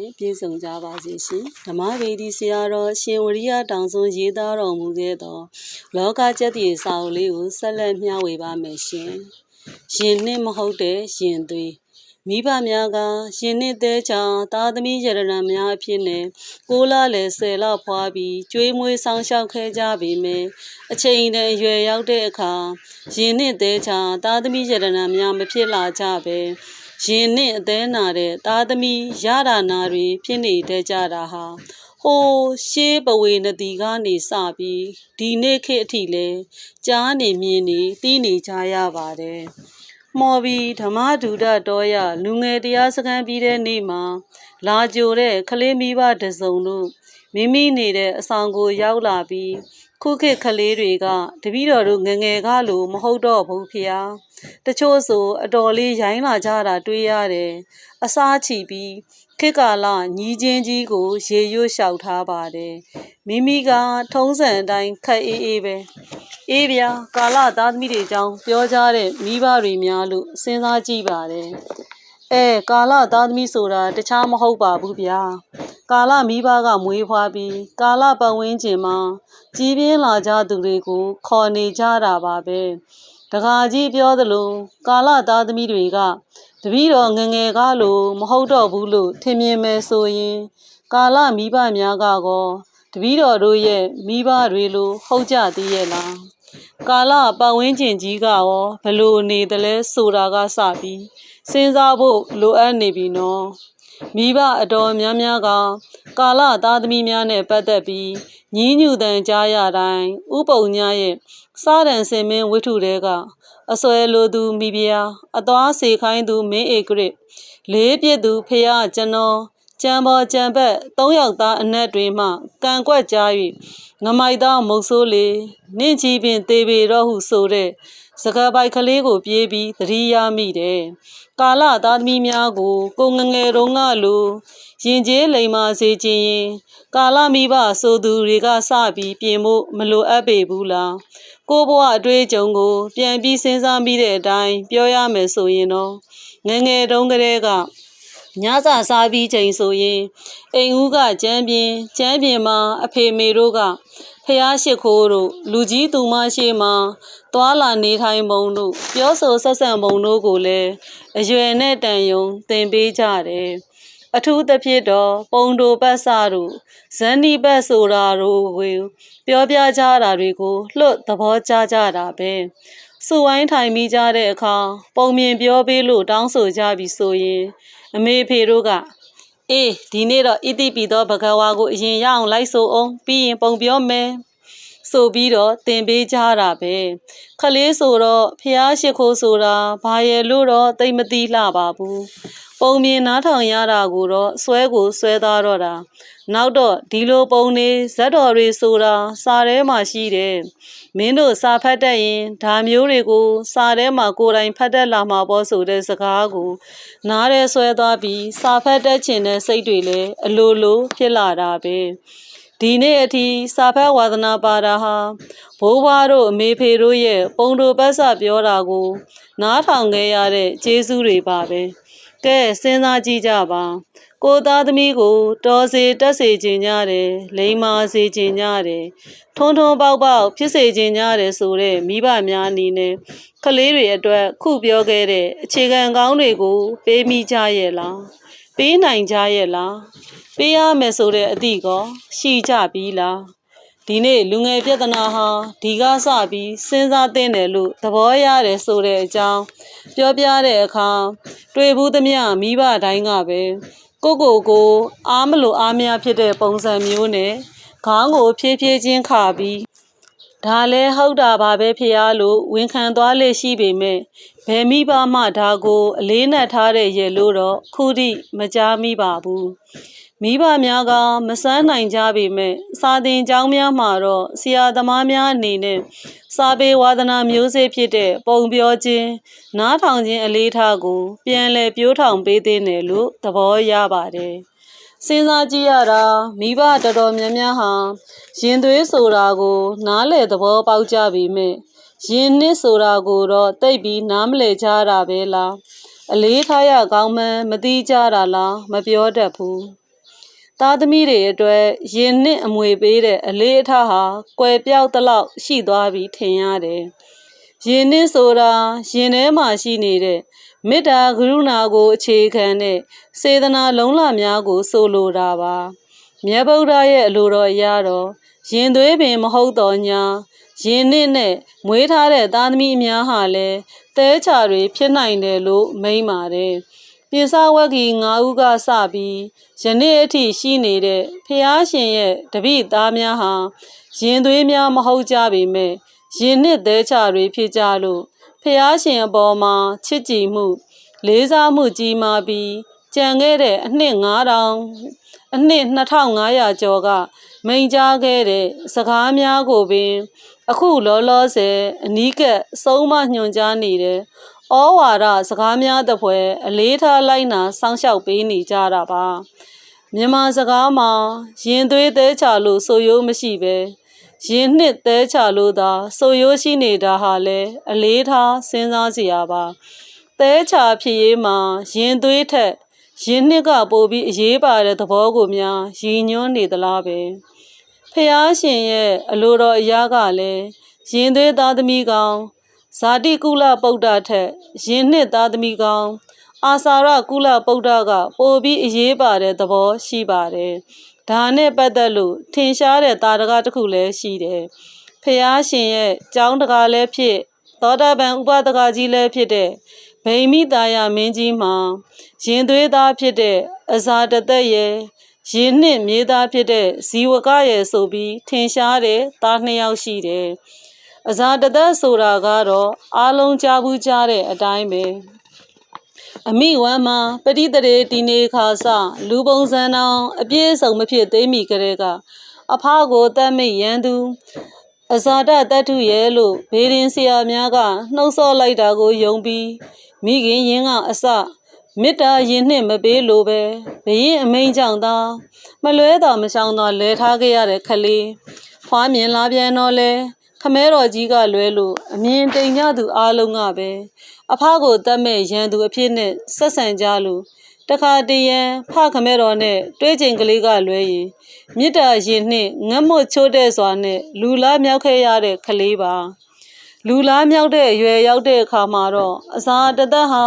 နှင့်ပြည့်စုံကြပါစေရှင်ဓမ္မဗေဒီဆရာတော်ရှင်ဝရိယတောင်စွန်းရေးသားတော်မူခဲ့သော လောကကျက်တည်စာအုပ်လေးကိုဆက်လက်မျှဝေပါမယ်ရှင်ရှင်နှင့်မဟုတ်တဲ့ရှင်သွေးမိဘများကရှင်နှစ်သေးချာသားသမီးရတနာများအဖြစ်နဲ့ကိုလာလေဆယ်လောက်ဖွာပြီးကျွေးမွေးဆောင်ရှောက်ခဲ့ကြပေမယ့်အချိန်တန်အရွယ်ရောက်တဲ့အခါရှင်နှစ်သေးချာသားသမီးရတနာများမဖြစ်လာကြပဲ ရင်နှင့်အသေးနာတဲ့သားသမီးရတာနာတွေဖြစ်နေတတ်ကြတာဟာဟိုးရှေးပဝေနတီကနေစပြီးဒီနေ့ခေတ်အထိလဲကြားနေမြင်နေသိနေကြရပါတယ်မော်ဘီဓမ္မဒုဒတော်ရလူငယ်တရားစခန်းပြီးတဲ့နေ့မှာလာကြိုတဲ့ကလေးမိဘတစုံတို့မိမိနေတဲ့အဆောင်ကိုရောက်လာပြီး ခုခေတ်ကလေးတွေကတပည့်တော်တို့ငယ်ငယ်ကလိုမဟုတ်တော့ဘူးဖေ။တချို့ဆိုအတော်လေးရိုင်းလာကြတာတွေ့ရတယ်။အစားချီပြီးခေတ်ကာလညီချင်းကြီးကိုရေရွတ်လျှောက်ထားပါတယ်။မိမိကထုံးစံအတိုင်းခက်အေးအေးပဲ။အေးဗျာကာလသားသမီးတွေကြောင်းပြောကြတဲ့မိဘတွေများလို့စဉ်းစားကြည့်ပါတယ်။အဲကာလသားသမီးဆိုတာတခြားမဟုတ်ပါဘူးဗျာ။ ကာလမိဘကမွေးဖွားပြီး ကာလပတ်ဝန်းကျင်မှာ ကြီးပြင်းလာကြသူတွေကို ခေါ်နေကြတာပါပဲ။တခါကြီးပြောသလို ကာလသားသမီးတွေက တပည့်တော်ငယ်ငယ်ကလို မဟုတ်တော့ဘူးလို့ ထင်မြင်မယ်ဆိုရင် ကာလမိဘများကကော တပည့်တော်တို့ရဲ့ မိဘတွေလို ဟုတ်ကြသေးရဲ့လား ကာလပတ်ဝန်းကျင်ကြီးကရောဘလို့နေတယ်လဲဆိုတာကစပြီး စဉ်းစားဖို့ လိုအပ်နေပြီနော် မိဘအတော်များများက ကာလသားသမီးများနဲ့ပတ်သက်ပြီးညီးညူတန်ကြားရတိုင်းဥပုံညာရဲ့စားတန်စင်မင်းဝိထုတဲကအစွဲလိုသူမိဖုရားအသွားစေခိုင်းသူမင်းဧကရစ်လေးပြစ်သူဖះကျွန်တော်ကြံပေါ်ကြံဘက်သုံးယောက်သားအနက်တွေမှကံကွက်ကြား၍ငမိုက်သားမုတ်ဆိုးလေနင့်ချီပင်သေးပေတော့ဟုဆိုတဲ့ စကားပိုက်ကလေးကိုပြေးပြီးသတိရမိတယ်ကာလသားသမီးများကို ကိုငငယ်တုန်းကလိုရင်ကျေးလိမ်မာစေခြင်းရင်ကာလမိဘဆိုသူတွေကစပြီးပြင်ဖို့မလိုအပ်ပေဘူးလားကိုဘဝအတွေ့အကြုံကို ပြန်ပြီးစဉ်းစားမိတဲ့အတိုင်းပြောရမယ်ဆိုရင်တော့ငငယ်တုန်းကတည်းကညစာစားပြီးချိန်ဆိုရင်အိမ်ဦးကကျမ်းပြင်းကျမ်းပြင်းမှာအဖေမေတို့က ဖះရှိခိုးတို့လူကြီးသူမရှိမှသွာလာနေထိုင်ပုံတို့ပြောဆိုဆက်ဆံပုံတို့ကိုလည်းအရွယ်နဲ့တန်ယုံသင်ပေးကြတယ်အထူးသဖြင့်တော့ပုံတို့ပတ်စတို့ဇန်နီပတ်ဆိုတာတို့ကိုပြောပြကြတာတွေကိုလွတ်သဘောကျကြတာပဲစူဝိုင်းထိုင်မိကြတဲ့အခါပုံမြင်ပြောပေးလို့တောင်းဆိုကြပြီဆိုရင် အမေဖေတို့က အေးဒီနေ့တော့ဣတိပိသောဘဂဝါကိုအရင်ရအောင်လိုက်ဆိုအောင်ပြီးရင်ပုံပြောမယ်ဆိုပြီးတော့တင်ပေးကြတာပဲခလေးဆိုတော့ဖះရှိခိုးဆိုတာဘာရဲ့လို့တော့သိမသိလှပါဘူးပုံမြင်နားထောင်ရတာကိုတော့ဆွဲကိုဆွဲသားတော့တာ နောက်တော့ဒီလိုပုံနေဇက်တော်တွေဆိုတာစာထဲမှာရှိတယ်မင်းတို့စာဖတ်တတ်ရင်ဒါမျိုးတွေကိုစာထဲမှာကိုယ်တိုင်ဖတ်တတ်လာမှာပေါ့ဆိုတဲ့စကားကို နားရဲဆွဲသွားပြီးစာဖတ်တတ်ခြင်းတဲ့စိတ်တွေလည်းအလိုလိုဖြစ်လာတာပဲဒီနေ့အထိစာဖတ်ဝါသနာပါတာဟာဘိုးဘွားတို့အမေဖေတို့ရဲ့ပုံတို့ပတ်စပြောတာကို နားထောင်ခဲ့ရတဲ့ကျေးဇူးတွေပါပဲကဲစဉ်းစားကြည့်ကြပါ ကိုသားသမီးကို တော်စေတက်စေခြင်းကြတယ်လိမ္မာစေခြင်းကြတယ်ထုံထုံပေါက်ပေါက်ဖြစ်စေခြင်းကြတယ်ဆိုတဲ့မိဘများအနေနဲ့ကလေးတွေအတွက်ခုပြောခဲ့တဲ့အခြေခံကောင်းတွေကို ပေးမိကြရဲ့လားပေးနိုင်ကြရဲ့လားပေးရမယ်ဆိုတဲ့အသည့်ကောရှိကြပြီလားဒီနေ့လူငယ်ပြဿနာဟာဒီကစပြီးစဉ်းစားသင့်တယ်လို့သဘောရတယ်ဆိုတဲ့အကြောင်းပြောပြတဲ့အခါတွေ့ဘူးသမျှမိဘတိုင်းကပဲ ကိုကိုကိုအားမလို့အားမရဖြစ်တဲ့ပုံစံမျိုးနဲ့ခေါင်းကိုဖြည်းဖြည်းချင်းခါပြီးဒါလဲဟုတ်တာပါပဲဖေရလို့ဝန်ခံသွားလေရှိပေမဲ့ဘယ်မိဘမှဒါကို အလေးနက်ထားတဲ့ရဲ့လို့တော့ခုထိမကြားမိပါဘူး မိဘများကမစမ်းနိုင်ကြပေမဲ့စာသင်ကျောင်းများမှာတော့ဆရာသမားများအနေနဲ့စာပေဝါဒနာမျိုးစေ့ဖြစ်တဲ့ပုံပြောခြင်းနားထောင်ခြင်းအလေးထားကို ပြန်လည်ပြောထောင်ပေးသေးတယ်လို့သဘောရပါတယ်စဉ်းစားကြည့်ရတာမိဘတော်တော်များများဟာရင်သွေးဆိုတာကို နားလေသဘောပေါက်ကြပြီမဲ့ရင်နစ်ဆိုတာကိုတော့တိတ်ပြီးနားမလည်ကြတာပဲလားအလေးထားရကောင်းမှန်းမသိကြတာလားမပြောတတ်ဘူး သားသမီးတွေအတွက်ရင်နှစ်အမွေပေးတဲ့အလေးအထားဟာကွယ်ပြောက်သလောက်ရှိသွားပြီထင်ရတယ်။ရင်နှစ်ဆိုတာရင်ထဲမှာရှိနေတဲ့မေတ္တာကရုဏာကိုအခြေခံတဲ့စေတနာလုံးလများကို ဆိုလိုတာပါ။မြတ်ဗုဒ္ဓရဲ့အလိုတော်အရတော့ရင်သွေးပင်မဟုတ်တော်ညာရင်နှစ်နဲ့မွေးထားတဲ့သားသမီးအများဟာလည်းတဲချာတွေဖြစ်နိုင်တယ်လို့မိန့်ပါတယ်။ ပြေစာဝက်ကီ၅ဦးကစပြီးယနေ့အထိရှိနေတဲ့ဖះရှင်ရဲ့တပိသားများဟာရင်သွေးများမဟုတ်ကြပေမဲ့ရင်နှစ်သေးချတွေဖြစ်ကြလို့ဖះရှင်အပေါ်မှာချစ်ကြည်မှု လေးစားမှုကြီးမားပြီးကြံခဲ့တဲ့အနှစ်9000အနှစ်2500ကျော်ကမိန်ကြားခဲ့တဲ့စကားများကိုပင် အခုလောလောဆယ်အနီးကပ်ဆုံးမညွှန်ကြားနေတဲ့ ဩဝါဒစကားများတပွဲအလေးထားလိုက်နာစောင့်ရှောက်ပေးနေကြတာပါမြန်မာစကားမှာရင်သွေးသေးချလို့ဆိုရိုးမရှိပဲရင်နှစ်သေးချလို့သာဆိုရိုးရှိနေတာဟာလေအလေးထားစဉ်းစားစရာပါသေးချဖြစ်ရေးမှာရင်သွေးထက်ရင်နှစ်ကပိုပြီးအရေးပါတဲ့သဘောကိုများရည်ညွှန်းနေသလားပဲဖះရှင်ရဲ့အလိုတော်အရာကလည်းရင်သွေးသားသမီးကောင် ဇာတိကုလပုဒ္ဒထက်ရင်နှစ်သားသမီးကောင်အာစာရကုလပုဒ္ဒကပိုပြီးအရေးပါတဲ့သဘောရှိပါတယ်။ဒါနဲ့ပတ်သက်လို့ထင်ရှားတဲ့တာရကတစ်ခုလည်းရှိတယ်။ဖះရှင်ရဲ့ကြောင်းတကားလည်းဖြစ်သောတာပန်ဥပဒကကြီးလည်းဖြစ်တဲ့ဗိမိတာယမင်းကြီးမှာရင်သွေးသားဖြစ်တဲ့အဇာတသက်ရဲ့ရင်နှစ်မြေးသားဖြစ်တဲ့ဇီဝကရဲ့ဆိုပြီးထင်ရှားတဲ့သားနှစ်ယောက်ရှိတယ်။ အဇာတသက်ဆိုတာကတော့အားလုံးကြားဘူးကြားတဲ့အတိုင်းပဲ။အမိဝမ်းမှာပဋိတရေတီနေခါစလူပုံစံတော်အပြည့်စုံမဖြစ်သေးမီကလေးကအဖကိုတတ်မိရန်သူအဇာတတတ္ထုရဲ့လို့ဘေးရင်ဆရာများကနှုတ်ဆော့လိုက်တာကိုယုံပြီးမိခင်ရင်းကအစမေတ္တာရင်နှင့်မပေးလို့ပဲဘရင်အမိန်ကြောင့်သာမလွဲတာမရှောင်သာလဲထားခဲ့ရတဲ့ခလေးဖွားမြင်လာပြန်တော့လဲ ခမဲတော်ကြီးကလွဲလို့အမြင်တိမ်ကြသူအားလုံးကပဲအဖကိုတတ်မဲ့ရန်သူအဖြစ်နဲ့ဆက်ဆံကြလို့တခါတည်းရန်ဖခမဲတော်နဲ့တွဲချိန်ကလေးကလွဲရင်မြစ်တာရင်နှင့်ငတ်မွတ်ချိုးတဲ့စွာနဲ့လူလားမြောက်ခဲ့ရတဲ့ကလေးပါလူလားမြောက်တဲ့အရွယ်ရောက်တဲ့အခါမှာတော့အစာတသက်ဟာ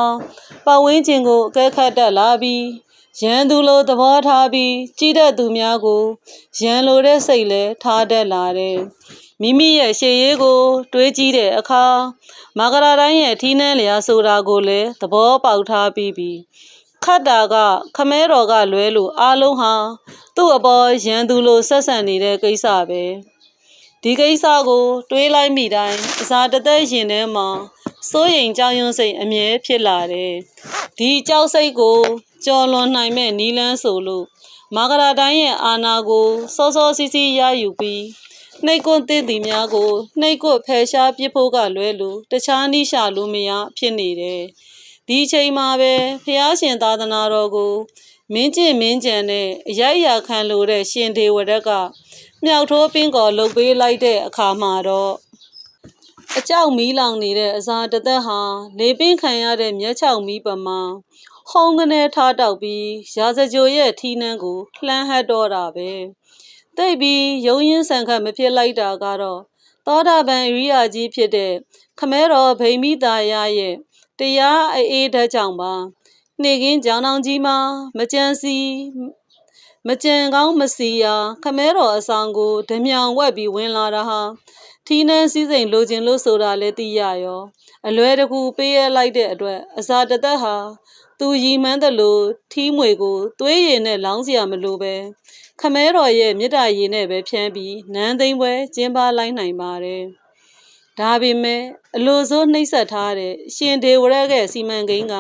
ပတ်ဝန်းကျင်ကိုအကဲခတ်တက်လာပြီးရန်သူလိုသဘောထားပြီးကြီးတဲ့သူများကိုရန်လိုတဲ့စိတ်လဲထားတတ်လာတယ် မိမိရဲ့ရှေ့ရေးကို တွေးကြည့်တဲ့အခါမာဂရာတိုင်းရဲ့ထီးနှန်းလျာဆိုတာကိုလည်းသဘောပေါက်ထားပြီးပြီခတ်တာက ခမဲတော်ကလွဲလို့အားလုံးဟာ သူ့အပေါ်ရန်သူလိုဆက်ဆံနေတဲ့ကိစ္စပဲဒီကိစ္စကို တွေးလိုက်မိတိုင်းအစာတသက်ရင်ထဲမှာစိုးရိမ်ကြောက်ရွံ့စိတ်အမြဲဖြစ်လာတယ်ဒီကြောက်စိတ်ကိုကြော်လွန်နိုင်မဲ့နီလန်းဆိုလို့မာဂရာတိုင်းရဲ့အာနာကိုစောစောစီးစီးရယူပြီး နှိတ်ကွန်းသိသည်များကိုနှိတ်ကွဖယ်ရှားပြစ်ဖို့ကလွဲလို့တခြားနိရှာလို့မရဖြစ်နေတယ်။ဒီချိန်မှာပဲဖះရှင်သာသနာတော်ကိုမင်းကျင့်မင်းကြံနဲ့အရိုက်အရာခံလို့တဲ့ရှင်ဒေဝရက်ကမြောက်ထိုးပင်းကော်လှုပ်ပေးလိုက်တဲ့အခါမှာတော့အကြောက်မီးလောင်နေတဲ့အစာတသက်ဟာလေပင်ခံရတဲ့မျက်ချောက်မီးပမာဟုံးကနေထားတောက်ပြီးရာဇကြိုရဲ့ထီးနှန်းကိုလှမ်းဟတ်တော့တာပဲ။ တိတ်ပြီးရုံရင်ဆန်ခတ်မဖြစ်လိုက်တာကတော့သောတာပန်အရိယာကြီးဖြစ်တဲ့ခမဲတော်ဗိမိတာရရဲ့တရားအေးဓာတ်ကြောင့်ပါနေကင်းကြောင်တော်ကြီးမှာမကြံစီမကြံကောင်းမစီရာခမဲတော်အဆောင်ကိုဓမြောင်ဝက်ပြီးဝင်လာတာဟာထီးနှန်းစည်းစိမ်လိုချင်လို့ဆိုတာလည်းသိရရော အလွယ်တကူပေးရလိုက်တဲ့အတွက်အစာတသက်ဟာသူရီမှန်းတယ်လို့ထီးမွေကိုသွေးရည်နဲ့လောင်းစရာမလိုပဲ ခမဲတော်ရဲ့မြစ်တာရည်နဲ့ပဲဖြန်းပြီးနန်းသိမ့်ပွဲကျင်းပလိုက်နိုင်ပါတယ်။ဒါပေမဲ့အလိုစိုးနှိမ့်ဆက်ထားတဲ့ရှင်ဒေဝရရဲ့စီမံကိန်းက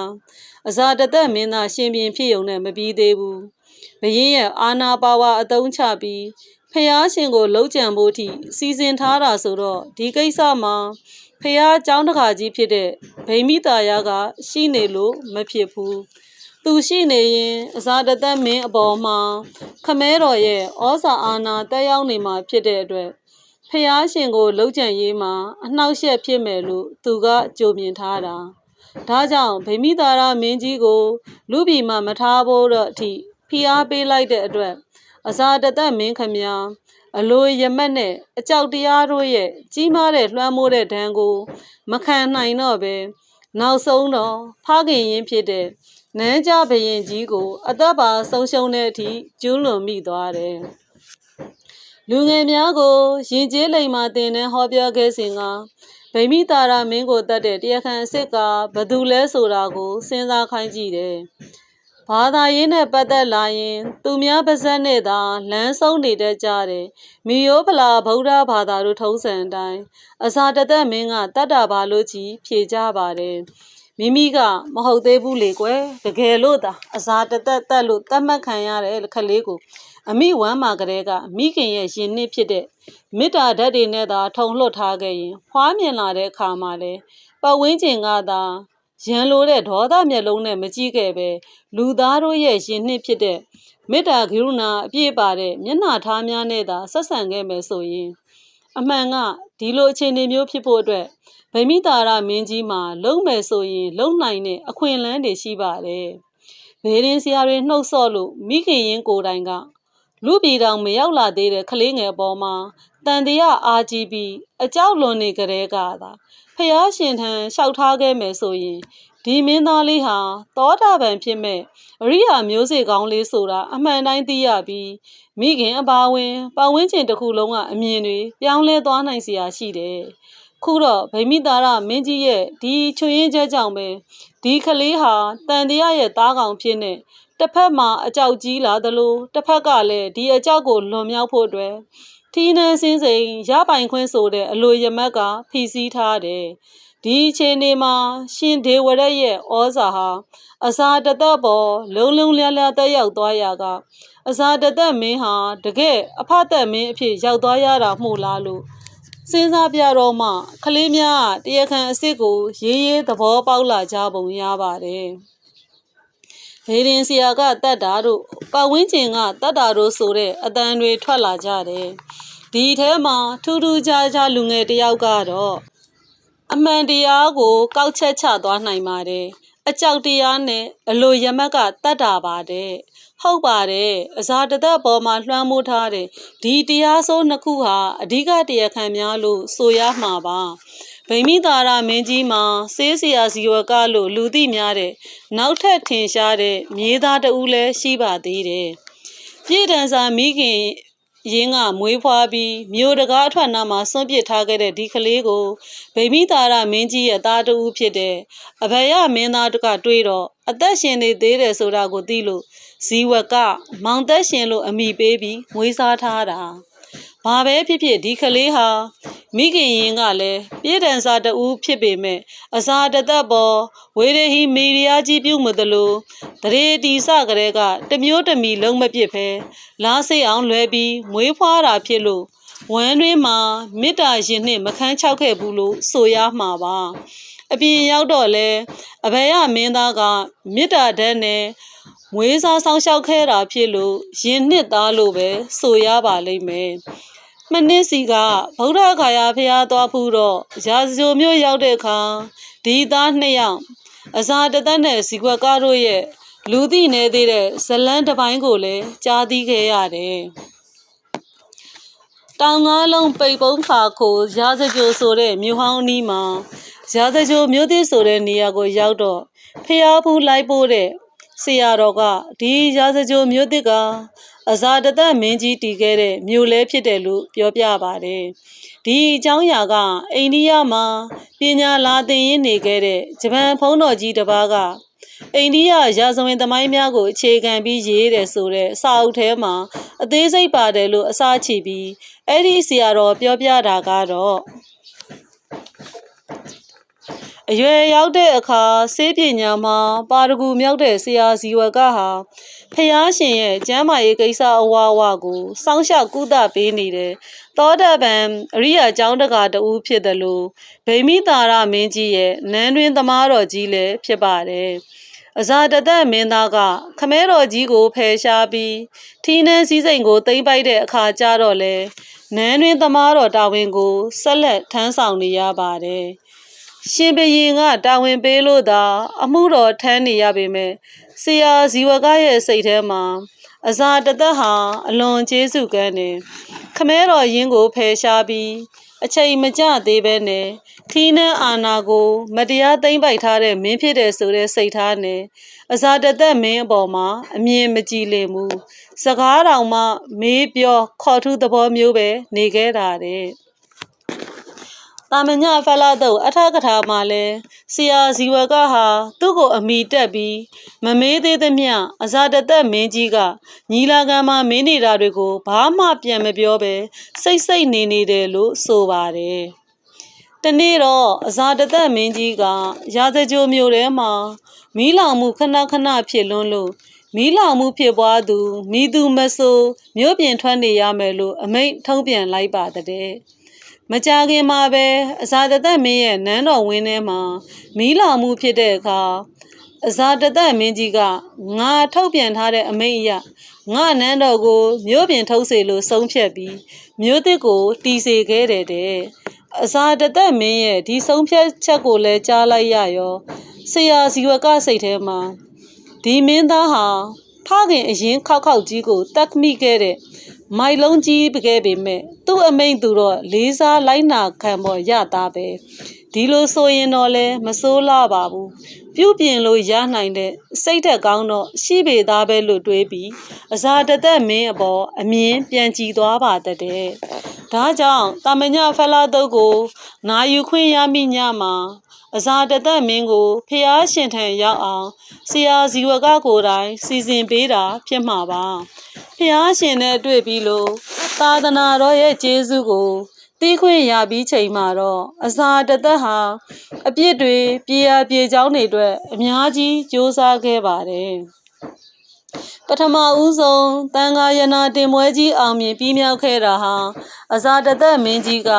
အစာတသက်မင်းသားရှင်ပြင်ဖြစ်ုံနဲ့မပြီးသေးဘူး။ဘရင်ရဲ့အာနာပါဝါအသုံးချပြီးဖះရှင်ကိုလှုပ်ကြံဖို့ထိစီစဉ်ထားတာဆိုတော့ဒီကိစ္စမှာဖះเจ้าတခါကြီးဖြစ်တဲ့ဗိမိတာယာကရှိနေလို့မဖြစ်ဘူး။ သူရှိနေရင်အစာတသက်မင်းအပေါ်မှာခမဲတော်ရဲ့ဩဇာအာဏာတက်ရောက်နေမှာဖြစ်တဲ့အတွက်ဖះရှင်ကိုလှုပ်ကြံရေးမှာအနှောက်အယှက်ဖြစ်မယ်လို့သူကကြိုမြင်ထားတာဒါကြောင့်ဗိမိသာရမင်းကြီးကို လူပြည်မှာမထားဖို့တော့အထိဖိအားပေးလိုက်တဲ့အတွက်အစာတသက်မင်းခမညာအလိုရမက်နဲ့အကြောက်တရားတို့ရဲ့ကြီးမားတဲ့လွှမ်းမိုးတဲ့ဒဏ်ကို မခံနိုင်တော့ပဲနောက်ဆုံးတော့ဖခင်ရင်းဖြစ်တဲ့ နန်းကြဘရင်ကြီးကို အသက်ပါဆုံးရှုံးတဲ့အထိကျူးလွန်မိသွားတယ်လူငယ်များကိုရင်ကျေးလိမ်မာတင်တဲ့ဟောပြောခဲ့စဉ်ကဗိမိတာရမင်းကိုတတ်တဲ့တရားခံအစ်စ်ကဘသူလဲဆိုတာကိုစဉ်းစားခိုင်းကြည့်တယ်။ဘာသာရေးနဲ့ပတ်သက်လာရင် သူများပါဇက်နဲ့သာလမ်းဆုံးနေတတ်ကြတယ်။မိယောဖလာဗုဒ္ဓဘာသာတို့ထုံးစံအတိုင်းအစာတသက်မင်းကတတ်တာပါလို့ကြီးဖြေကြပါတယ်။ မိမိကမဟုတ်သေးဘူးလေကွယ်တကယ်လို့သာအစာတသက်တက်လို့တတ်မှတ်ခံရတဲ့ခလေးကိုအမိဝမ်းမာကလေးကမိခင်ရဲ့ရင်နှစ်ဖြစ်တဲ့မေတ္တာဓာတ်တွေနဲ့သာထုံလွှတ်ထားခဲ့ရင်ဖွားမြင်လာတဲ့အခါမှာလေပတ်ဝန်းကျင်ကသာရန်လိုတဲ့ဒေါသမျက်လုံးနဲ့မကြည့်ခဲ့ပဲလူသားတို့ရဲ့ရင်နှစ်ဖြစ်တဲ့မေတ္တာကရုဏာအပြည့်ပါတဲ့မျက်နှာထားများနဲ့သာဆက်ဆံခဲ့မယ်ဆိုရင် အမှန်ကဒီလိုအခြေအနေမျိုးဖြစ်ဖို့အတွက်ဗိမိတာရမင်းကြီးမှာလုံမယ်ဆိုရင်လုံနိုင်တဲ့အခွင့်အလမ်းတွေရှိပါတယ်။ဘေးရင်ဆရာတွေနှုတ်ဆော့လို့မိခင်ရင်ကိုယ်တိုင်ကလူပြည်တော်မရောက်လာသေးတဲ့ကလေးငယ်ပေါ်မှာ တန်တရားအားကြီးပြီးအကြောက်လွန်နေကြတဲ့ကသာဖျားရှင်ထံလျှောက်ထားခဲ့မယ်ဆိုရင်ဒီမင်းသားလေးဟာသောတာပန်ဖြစ်မဲ့အရိယာမျိုးစေ့ကောင်းလေးဆိုတာအမှန်တိုင်းသိရပြီးမိခင်အပါဝင်ပတ်ဝန်းကျင်တစ်ခုလုံးကအမြင်တွေပြောင်းလဲသွားနိုင်စရာရှိတယ်။ခုတော့ဗိမိတာရမင်းကြီးရဲ့ဒီချွင်ရင်ချက်ကြောင့်ပဲဒီကလေးဟာတန်တရားရဲ့သားကောင်ဖြစ်နေတစ်ဖက်မှာအကြောက်ကြီးလာသလိုတစ်ဖက်ကလည်းဒီအကြောက်ကိုလွန်မြောက်ဖို့အတွက် ထီးနှန်းစင်းစိန်ရပိုင်ခွင့်ဆိုတဲ့အလိုရမက်ကဖီစီးထားတယ်ဒီအချိန်နေမှာရှင်ဒေဝရက်ရဲ့ဩဇာဟာအစာတသက်ပေါ်လုံလုံလျားလျားတက်ရောက်သွားရာကအစာတသက်မင်းဟာတကယ်အဖသက်မင်းအဖြစ်ရောက်သွားရတာမှုလားလို့စဉ်းစားပြတော့မှကလေးများတရားခံအစ်စ်ကိုရေးရေးသဘောပေါက်လာကြပုံရပါတယ် ဘေးရင်ဆရာကတတ်တာတို့ပတ်ဝန်းကျင်ကတတ်တာတို့ဆိုတဲ့အတန်တွေထွက်လာကြတယ်ဒီထဲမှာထူးထူးခြားခြားလူငယ်တယောက်ကတော့အမှန်တရားကိုကောက်ချက်ချသွားနိုင်ပါတယ်အကြောက်တရားနဲ့အလိုရမက်ကတတ်တာပါတဲ့ဟုတ်ပါတယ်အစာတသက်ပေါ်မှာလွှမ်းမိုးထားတဲ့ဒီတရားစိုးနှစ်ခုဟာအဓိကတရားခံများလို့ဆိုရမှာပါ ဗိမိတာရမင်းကြီးမှာစေးစရာဇီဝကလို့လူသိများတဲ့နောက်ထပ်ထင်ရှားတဲ့မြေသားတဦးလည်းရှိပါသေးတယ်ပြည်တန်စာမိခင်ရင်းကမွေးဖွားပြီးမြို့တကားအထွက်နာမှာစွန့်ပစ်ထားခဲ့တဲ့ဒီကလေးကိုဗိမိတာရမင်းကြီးရဲ့သားတူဖြစ်တဲ့အဘယမင်းသားတကတွေးတော့အသက်ရှင်နေသေးတယ်ဆိုတာကိုသိလို့ဇီဝကမောင်သက်ရှင်လို့အမိပေးပြီးမွေးစားထားတာဘာပဲဖြစ်ဖြစ်ဒီကလေးဟာ မိခင်ရင်ကလည်းပြည်တန်စာတူဖြစ်ပေမဲ့အစာတသက်ပေါ်ဝေရဟီမီရီယာကြီးပြုတ်မသလိုတရေတီစကလေးကတမျိုးတမီလုံးမပြစ်ဖဲလားစိတ်အောင်လွဲပြီးမွေးဖွားတာဖြစ်လို့ဝမ်းတွင်းမှာမေတ္တာရင်နှင့်မခန်းချောက်ခဲ့ဘူးလို့ဆိုရမှာပါအပြင်ရောက်တော့လဲအဘယမင်းသားကမေတ္တာဓာတ်နဲ့မွေးစားဆောင်ရှောက်ခဲ့တာဖြစ်လို့ရင်နှစ်သားလို့ပဲဆိုရပါလိမ့်မယ် မနစ်စီကဗုဒ္ဓခါယာဖျားသွားဖူးတော့ရာဇဂိုမျိုးရောက်တဲ့အခါဒီသားနှစ်ယောက်အစာတသက်နဲ့ဇီကွက်ကားတို့ရဲ့လူသိနေသေးတဲ့ဇလန်းတစ်ပိုင်းကိုလည်းကြားသိခဲ့ရတယ်။တောင်ငါးလုံးပိတ်ပုံးခါကိုရာဇဂိုဆိုတဲ့မြို့ဟောင်းနီးမှာရာဇဂိုမြို့သစ်ဆိုတဲ့နေရာကိုရောက်တော့ဖျားဖူးလိုက်ပို့တဲ့ဆရာတော်ကဒီရာဇဂိုမြို့သစ်က အဇာတသက်မင်းကြီးတည်ခဲ့တဲ့မြို့လဲဖြစ်တယ်လို့ပြောပြပါတယ်။ဒီအကြောင်းအရာကအိန္ဒိယမှာပညာလာသင်ရင်းနေခဲ့တဲ့ဂျပန်ဘုန်းတော်ကြီးတစ်ပါးကအိန္ဒိယရာဇဝင်သမိုင်းများကိုအခြေခံပြီးရေးတယ်ဆိုတဲ့အစာအုပ်ထဲမှာအသေးစိတ်ပါတယ်လို့အစားချီပြီးအဲ့ဒီဆရာတော်ပြောပြတာကတော့အရွယ်ရောက်တဲ့အခါစေးပညာမှာပါရဂူမြောက်တဲ့ဆရာဇီဝကဟာ ဖះရှင်ရဲ့ကျမ်းမာရေးကိစ္စအဝါဝကိုစောင့်ရှောက်ကုသပေးနေတယ်သောတပန်အရိယာကျောင်းတကာတူဖြစ်တယ်လို့ဗိမိတာရမင်းကြီးရဲ့နန်းတွင်သမားတော်ကြီးလည်းဖြစ်ပါတယ်အဇာတသက်မင်းသားကခမဲတော်ကြီးကိုဖယ်ရှားပြီးထီးနှန်းစည်းစိမ်ကိုသိမ့်ပိုက်တဲ့အခါကျတော့လေနန်းတွင်သမားတော်တာဝန်ကိုဆက်လက်ထမ်းဆောင်နေရပါတယ်။ ရှင်ဘရင်ကတာဝန်ပေးလို့သာ အမှုတော်ထမ်းနေရပေမဲ့ဆရာဇီဝကရဲ့စိတ်ထဲမှာအစာတသက်ဟာအလွန်ကျေးဇူးကမ်းတယ်ခမဲတော်ရင်းကိုဖယ်ရှားပြီးအချိန်မကျသေးပဲနဲ့ထီးနှံအာနာကို မတရားသိမ့်ပိုက်ထားတဲ့မင်းဖြစ်တယ်ဆိုတဲ့စိတ်ထားနဲ့အစာတသက်မင်းအပေါ်မှာအမြင်မကြည်လင်ဘူးစကားတော်မှမေးပြောခေါ်ထူးသဘောမျိုးပဲနေခဲ့တာတဲ့ တာမညဖလာတော့အထကထာမှာလဲဆရာဇီဝကဟာသူ့ကိုအမိတက်ပြီးမမေးသေးသမျှအစာတသက်မင်းကြီးကညီလာခံမှာမင်းနေတာတွေကိုဘာမှပြန်မပြောပဲစိတ်စိတ်နေနေတယ်လို့ဆိုပါတယ်တနေ့တော့အဇာတသက်မင်းကြီးကရာဇကြိုမြို့ထဲမှာမီးလောင်မှုခဏခဏဖြစ်လွန်းလို့မီးလောင်မှုဖြစ်ပွားသူမိသူမဆိုးမြို့ပြင်ထွက်နေရမယ်လို့အမိန့်ထုတ်ပြန်လိုက်ပါတဲ့ မကြခင်မှာပဲအဇာတသက်မင်းရဲ့နန်းတော်ဝင်းထဲမှာမီးလောင်မှုဖြစ်တဲ့အခါအဇာတသက်မင်းကြီးကငါထုတ်ပြန်ထားတဲ့အမိန့်အရငါနန်းတော်ကိုမြို့ပြင်ထုတ်စေလို့ဆုံးဖြတ်ပြီးမြို့သစ်ကိုတီစေခဲ့တယ်တဲ့အစာတသက်မင်းရဲ့ဒီဆုံးဖြတ်ချက်ကိုလည်းကြားလိုက်ရရောဆရာဇီဝကစိတ်ထဲမှာဒီမင်းသားဟာဖခင်အရင်ခောက်ခောက်ကြီးကိုတတ်မိခဲ့တဲ့ မိုက်လုံးကြီးပခဲ့ပေမဲ့သူ့အမိန့်သူတော့လေးစားလိုက်နာခံပေါ်ရတာပဲဒီလိုဆိုရင်တော့လဲမစိုးလာပါဘူးပြုပြင်လို့ရနိုင်တဲ့စိတ်သက်ကောင်းတော့ရှိပေသားပဲလို့တွေးပြီးအစာတသက်မင်းအပေါ်အမြင်ပြန်ကြည့်သွားပါတတ်တဲ့ ဒါကြောင့်တာမညဖလာတုတ်ကိုနာယူခွင့်ရမိညမှာအဇာတသက်မင်းကိုဖျားရှင်ထံရောက်အောင်ဆရာဇီဝကကိုယ်တိုင် စီစဉ်ပေးတာ ဖြစ်မှာပါဖျားရှင်နဲ့တွေ့ပြီးလို့သာသနာတော်ရဲ့ကျေးဇူးကိုသိခွင့်ရပြီးချိန်မှာတော့အဇာတသက်ဟာအပြစ်တွေပြေရပြေချောင်းတွေအတွက်အများကြီးစ조사ခဲ့ပါတယ် ပထမဦးဆုံးတန်ဃာယနာတင်ပွဲကြီးအောင်မြင်ပြီးမြောက်ခဲ့တာဟာအဇာတသက်မင်းကြီးက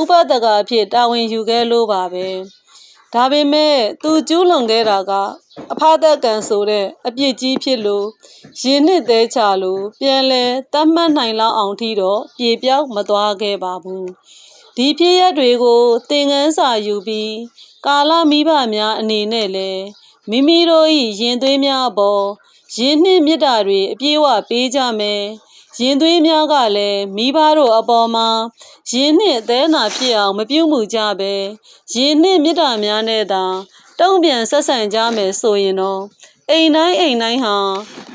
ဥပဒကအဖြစ်တာဝန်ယူခဲ့လို့ပါပဲဒါပေမဲ့သူကျူးလွန်ခဲ့တာကအဖသက်ကံဆိုတဲ့အပြစ်ကြီးဖြစ်လို့ရင်နှစ်သေးချလို့ပြန်လဲတတ်မှတ်နိုင်လောက်အောင်ထိတော့ပြေပြောက်မသွားခဲ့ပါဘူးဒီဖြစ်ရပ်တွေကိုသင်ခန်းစာယူပြီးကာလမိဘများအနေနဲ့လည်းမိမိတို့၏ရင်သွေးများအပေါ် ရင်းနှင်းမြစ်တာတွေအပြည့်အဝပေးကြမယ်။ရင်သွေးများကလည်းမိဘတို့အပေါ်မှာရင်းနှင်းအသေးနာဖြစ်အောင်မပြုတ်မှုကြပဲ။ရင်းနှင်းမြစ်တာများနဲ့သာတုံ့ပြန်ဆက်ဆံကြမယ်ဆိုရင်တော့အိမ်တိုင်းအိမ်တိုင်းဟာ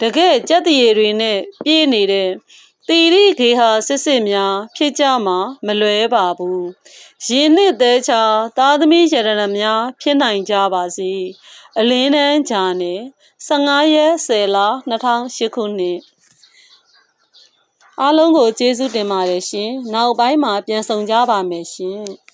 တကယ်ကြက်တရေတွေနဲ့ပြည့်နေတဲ့တီရိခေဟာစစ်စစ်များဖြစ်ကြမှာမလွဲပါဘူး။ရင်းနှင့်သေးချာသားသမီးရတနာများဖြစ်နိုင်ကြပါစေ။ အလင်းတန်းဂျာနယ်15ရက်10လ2008ခုနှစ်အားလုံးကိုကျေးဇူးတင်ပါတယ်ရှင်။နောက်ပိုင်းမှာပြန်ဆောင်ကြပါမယ်ရှင်။